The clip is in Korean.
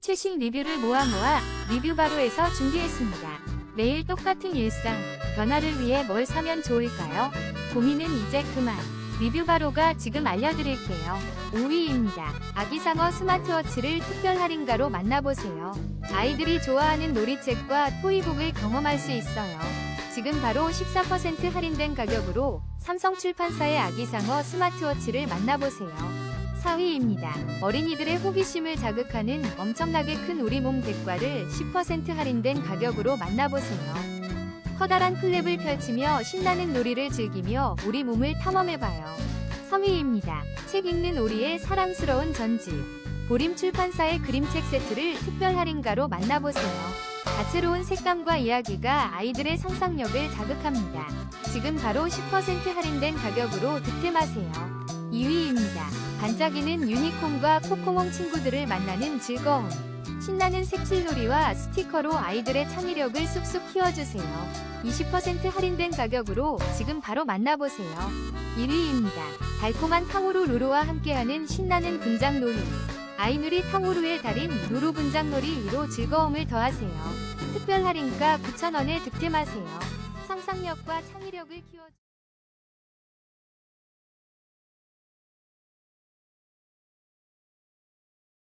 최신 리뷰를 모아 모아 리뷰 바로에서 준비했습니다. 매일 똑같은 일상, 변화를 위해 뭘 사면 좋을까요? 고민은 이제 그만. 리뷰 바로가 지금 알려드릴게요. 5위입니다. 아기상어 스마트워치를 특별 할인가로 만나보세요. 아이들이 좋아하는 놀이책과 토이북을 경험할 수 있어요. 지금 바로 14% 할인된 가격으로 삼성 출판사의 아기상어 스마트워치를 만나보세요. 4위입니다. 어린이들의 호기심을 자극하는 엄청나게 큰 우리 몸 백과를 10% 할인된 가격으로 만나보세요. 커다란 플랩을 펼치며 신나는 놀이를 즐기며 우리 몸을 탐험해봐요. 3위입니다. 책 읽는 오리의 사랑스러운 전집. 보림 출판사의 그림책 세트를 특별 할인가로 만나보세요. 다채로운 색감과 이야기가 아이들의 상상력을 자극합니다. 지금 바로 10% 할인된 가격으로 득템하세요. 2위입니다. 반짝이는 유니콘과 코코몽 친구들을 만나는 즐거움. 신나는 색칠놀이와 스티커로 아이들의 창의력을 쑥쑥 키워주세요. 20% 할인된 가격으로 지금 바로 만나보세요. 1위입니다. 달콤한 탕후루 루루와 함께하는 신나는 분장놀이. 아이누리 탕후루의 달인 루루 분장놀이로 즐거움을 더하세요. 특별 할인가 9,000원에 득템하세요. 상상력과 창의력을 키워